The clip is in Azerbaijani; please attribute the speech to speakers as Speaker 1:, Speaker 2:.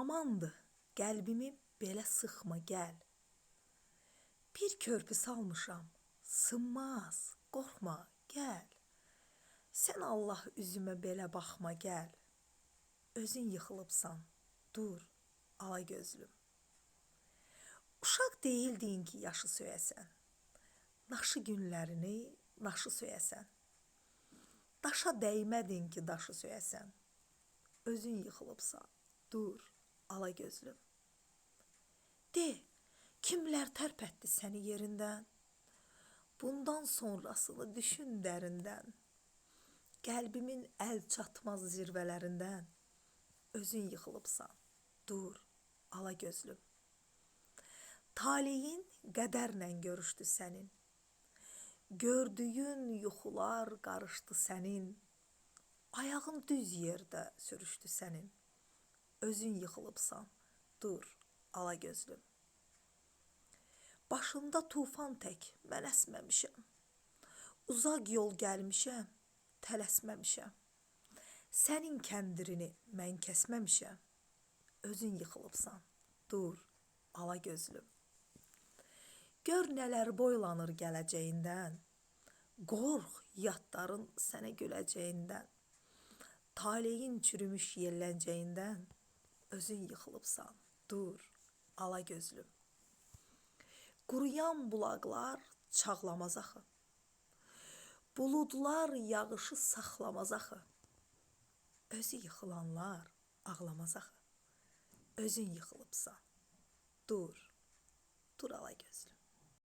Speaker 1: amandır, qəlbimi belə sıxma, gəl. Bir körpü salmışam, sınmaz, qorxma, gəl. Sən Allah üzümə belə baxma, gəl. Özün yıxılıbsan, dur, ala gözlüm. Uşaq deyildin ki, yaşı söyəsən. Naşı günlərini naşı söyəsən. Daşa dəymədin ki, daşı söyəsən. Özün yıxılıbsan, dur, ala gözlüm. De, kimlər tərpətdi səni yerindən? Bundan sonrasını düşün dərindən. Qəlbimin əl çatmaz zirvələrindən özün yıxılıbsan. Dur, ala gözlüm. Taleyin qədərlə görüşdü sənin. Gördüyün yuxular qarışdı sənin. Ayağın düz yerdə sürüşdü sənin. Özün yıxılıbsan. Dur, ala gözlüm. Başında tufan tək mən əsməmişəm. Uzaq yol gəlmişəm, tələsməmişəm. Sənin kəndirini mən kəsməmişəm. Özün yıxılıbsan. Dur, ala gözlüm. Gör nələr boylanır gələcəyindən. Qorx yadların sənə güləcəyindən. Taleyin çürümüş yelləcəyindən özün yıxılıbsan. Dur, ala gözlüm. Quruyan bulaqlar çağlamaz axı. Buludlar yağışı saxlamaz axı. Özü yıxılanlar ağlamaz axı. Özün yıxılıbsan. Dur, dur ala gözlüm.